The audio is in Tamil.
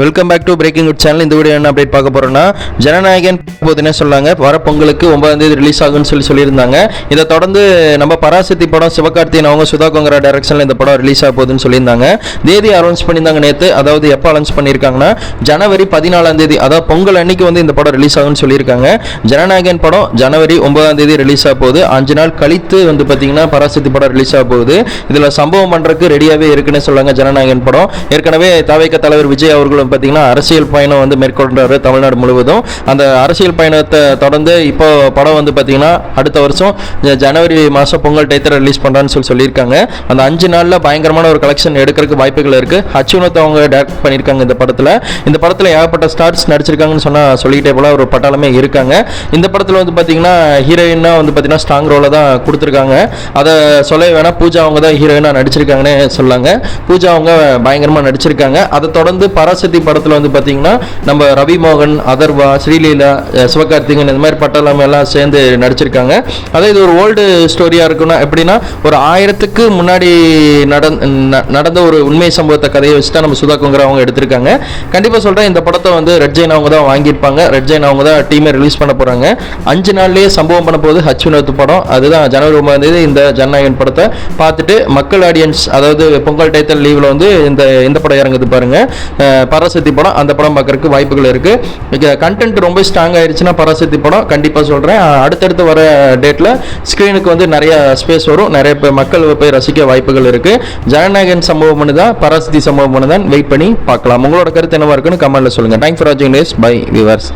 Welcome back to breaking good channel இந்த வீடியோ என்ன அப்டேட் பார்க்க போறோம்னா ஜனநாயகன் போது என்ன சொன்னாங்க வர பொங்கலுக்கு ஒன்பதாம் தேதி ரிலீஸ் ஆகும்னு சொல்லி சொல்லியிருந்தாங்க. இதை தொடர்ந்து நம்ம பராசக்தி படம் சிவகார்த்தியன் அவங்க சுதா கொங்கரா டைரக்ஷனில் இந்த படம் ரிலீஸ் ஆக போகுதுன்னு சொல்லியிருந்தாங்க. தேதி அனௌன்ஸ் பண்ணியிருந்தாங்க நேற்று அதாவது எப்போ அனௌன்ஸ் பண்ணியிருக்காங்கன்னா ஜனவரி பதினாலாம் தேதி அதாவது பொங்கல் அன்னைக்கு வந்து இந்த படம் ரிலீஸ் ஆகும்னு சொல்லியிருக்காங்க. ஜனநாயகன் படம் ஜனவரி ஒன்பதாம் தேதி ரிலீஸ் ஆக போகுது. அஞ்சு நாள் கழித்து வந்து பார்த்தீங்கன்னா பராசக்தி படம் ரிலீஸ் ஆக போகுது. இதில் சம்பவம் பண்ணுறதுக்கு ரெடியாகவே இருக்குன்னு சொல்லுவாங்க ஜனநாயகன் படம். ஏற்கனவே தவைக்க தலைவர் விஜய் அவர்களும் பார்த்தீங்கன்னா அரசியல் பயணம் வந்து மேற்கொண்டார் தமிழ்நாடு முழுவதும். அந்த அரசியல் பயணத்தை தொடர்ந்து இப்போ படம் வந்து பார்த்தீங்கன்னா அடுத்த வருஷம் ஜனவரி மாதம் பொங்கல் டயத்தில் ரிலீஸ் பண்ணுறான்னு சொல்லி சொல்லியிருக்காங்க. அந்த அஞ்சு நாளில் பயங்கரமான ஒரு கலெக்ஷன் எடுக்கிறதுக்கு வாய்ப்புகள் இருக்குது அச்சுனத் அவங்க டேரக்ட் பண்ணியிருக்காங்க இந்த படத்தில். இந்த படத்தில் ஏகப்பட்ட ஸ்டார்ஸ் நடிச்சிருக்காங்கன்னு சொன்னால் சொல்லிக்கிட்டே போல ஒரு பட்டாளமே இருக்காங்க. இந்த படத்தில் வந்து பார்த்தீங்கன்னா ஹீரோயினாக வந்து பார்த்தீங்கன்னா ஸ்ட்ராங் ரோலை தான் கொடுத்துருக்காங்க. அதை சொல்ல வேணால் பூஜா அவங்க தான் ஹீரோயினாக நடிச்சிருக்காங்கன்னு சொல்லாங்க. பூஜா அவங்க பயங்கரமாக நடிச்சிருக்காங்க. அதை தொடர்ந்து பராசக்தி படத்தில் வந்து பார்த்தீங்கன்னா நம்ம ரவி மோகன் அதர்வா ஸ்ரீலீலா சிவகார்த்திகன் இந்த மாதிரி பட்டாளம் எல்லாம் சேர்ந்து நடிச்சிருக்காங்க. அதே இது ஒரு ஓல்டு ஸ்டோரியாக இருக்குன்னா எப்படின்னா ஒரு ஆயிரத்துக்கு முன்னாடி நடந்த ஒரு உண்மை சம்பவத்தை கதையை வச்சு தான் நம்ம சுதா கொங்கரா அவங்க எடுத்திருக்காங்க. கண்டிப்பாக சொல்கிறேன் இந்த படத்தை வந்து ரெட் ஜெயின் அவங்க தான் வாங்கியிருப்பாங்க. ரெட் ஜெயின் அவங்க தான் டீமை ரிலீஸ் பண்ண போகிறாங்க அஞ்சு நாள்லேயே சம்பவம் பண்ண ஹச் வினோத் படம். அதுதான் ஜனவரி ஒன்பதாம் தேதி இந்த ஜனநாயகன் படத்தை பார்த்துட்டு மக்கள் ஆடியன்ஸ் அதாவது பொங்கல் டைத்தல் லீவில் வந்து இந்த இந்த படம் இறங்குது பாருங்க. பர பராசக்தி படம் அந்த படம் பார்க்கறதுக்கு வாய்ப்புகள் இருக்கு. கண்டென்ட் ரொம்ப ஸ்ட்ராங் ஆயிடுச்சுன்னா பராசக்தி படம் கண்டிப்பாக சொல்கிறேன் அடுத்தடுத்து வர டேட்டில் ஸ்க்ரீனுக்கு வந்து நிறைய ஸ்பேஸ் வரும். நிறைய மக்கள் போய் ரசிக்க வாய்ப்புகள் இருக்கு. ஜனநாயகன் சம்பவம் தான் பராசக்தி சம்பவம் தான் வெயிட் பண்ணி பார்க்கலாம். உங்களோட கருத்து என்னவா இருக்குன்னு கமெண்ட்ல சொல்லுங்க. தேங்க்ஸ் ஃபார் வாட்சிங் டேஸ் பை விவர்ஸ்